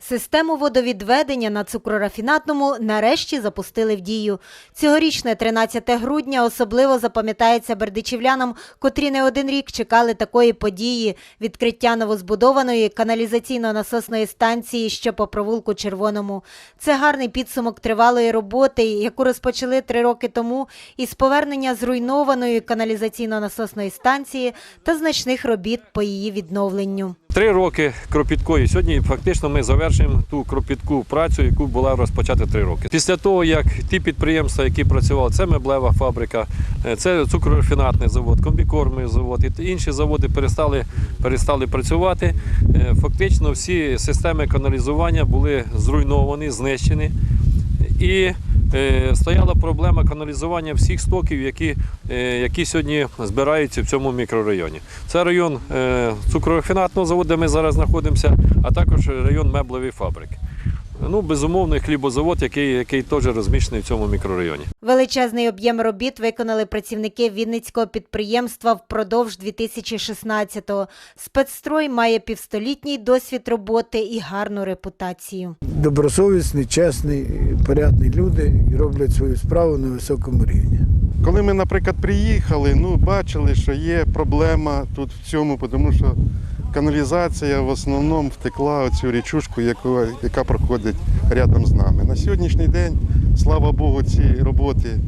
Систему водовідведення на цукрорафінатному нарешті запустили в дію. Цьогорічне 13 грудня особливо запам'ятається бердичівлянам, котрі не один рік чекали такої події – відкриття новозбудованої каналізаційно-насосної станції, що по провулку Червоному. Це гарний підсумок тривалої роботи, яку розпочали три роки тому із повернення зруйнованої каналізаційно-насосної станції та значних робіт по її відновленню. Три роки кропіткої. Сьогодні фактично ми завершуємо ту кропітку працю, яку була розпочата три роки. Після того, як ті підприємства, які працювали, це меблева фабрика, е, це цукрорафінатний завод, комбікормовий завод і інші заводи перестали, перестали працювати. Е, Фактично всі системи каналізування були зруйновані, знищені. І стояла проблема каналізування всіх стоків, які, е, які сьогодні збираються в цьому мікрорайоні. Це район е, цукрорафінатного заводу, де ми зараз знаходимося, а також район меблевої фабрики. Ну, безумовно, хлібозавод, який, який теж розміщений в цьому мікрорайоні. Величезний об'єм робіт виконали працівники Вінницького підприємства впродовж 2016-го. Спецстрой має півстолітній досвід роботи і гарну репутацію. добросовісні, чесні, порядні люди і роблять свою справу на високому рівні. Коли ми, наприклад, приїхали, ну бачили, що є проблема тут в цьому, тому що каналізація в основному втекла у цю річушку, яку, яка проходить рядом з нами. На сьогоднішній день, слава Богу, ці роботи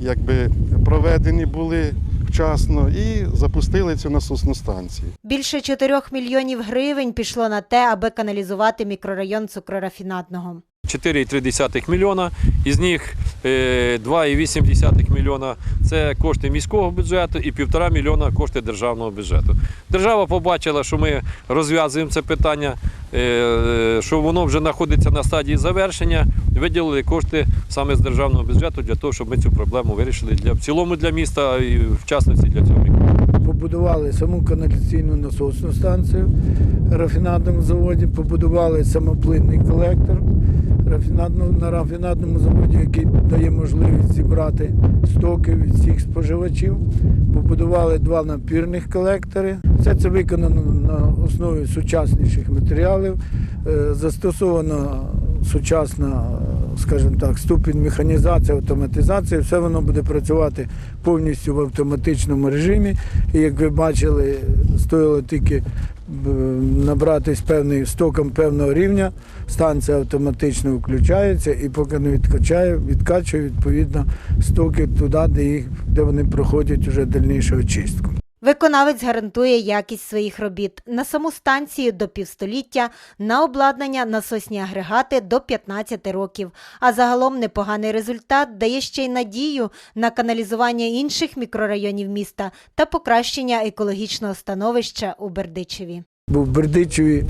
якби проведені були вчасно і запустили цю насосну станцію. Більше 4 мільйонів гривень пішло на те, аби каналізувати мікрорайон цукрорафінатного. 4,3 мільйона, із них е, 2,8 мільйона це кошти міського бюджету і 1,5 мільйона кошти державного бюджету. Держава побачила, що ми розв'язуємо це питання, е, що воно вже знаходиться на стадії завершення. Виділили кошти саме з державного бюджету для того, щоб ми цю проблему вирішили для в цілому для міста і в частності для цього мікрорайону. Побудували саму каналізаційну насосну станцію в рафінадному заводі, побудували самоплинний колектор на рафінадному заводі, який дає можливість зібрати стоки від всіх споживачів. Побудували два напірних колектори. Все це виконано на основі сучасніших матеріалів. застосована Застосовано сучасна, е, скажімо так, ступінь механізації, автоматизації. Все воно буде працювати повністю в автоматичному режимі. І як ви бачили, стоїло тільки е, набратись певний стоком певного рівня, станція автоматично включається і поки не відкачає, відкачує відповідно стоки туди, де їх де вони проходять уже дальнішу очистку. Виконавець гарантує якість своїх робіт. На саму станцію до півстоліття, на обладнання насосні агрегати до 15 років. А загалом непоганий результат дає ще й надію на каналізування інших мікрорайонів міста та покращення екологічного становища у Бердичеві. Бо в Бердичеві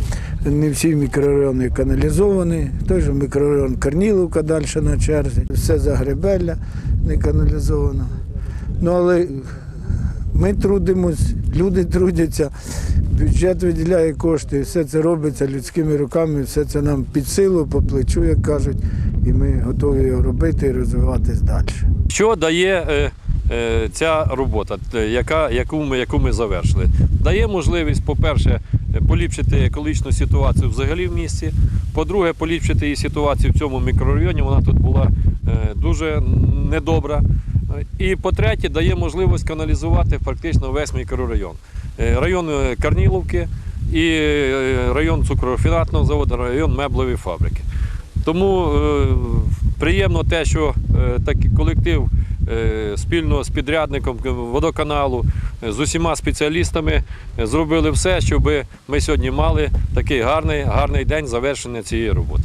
не всі мікрорайони каналізовані, той же мікрорайон Корніловка далі на черзі, все Загребелля не каналізовано. Ну але ми трудимось, люди трудяться, бюджет виділяє кошти, і все це робиться людськими руками, все це нам під силу, по плечу, як кажуть, і ми готові його робити і розвиватись далі. Що дає е, е, ця робота, е, яка, яку, ми, яку ми завершили? Дає можливість, по-перше, поліпшити екологічну ситуацію взагалі в місті. По-друге, поліпшити її ситуацію в цьому мікрорайоні. Вона тут була е, дуже недобра. І по-третє, дає можливість каналізувати фактично весь мікрорайон. Е, Район е, Карніловки і е, район цукрофінатного заводу, район меблевої фабрики. Тому приємно те, що такий колектив спільно з підрядником водоканалу, з усіма спеціалістами зробили все, щоб ми сьогодні мали такий гарний, гарний день завершення цієї роботи.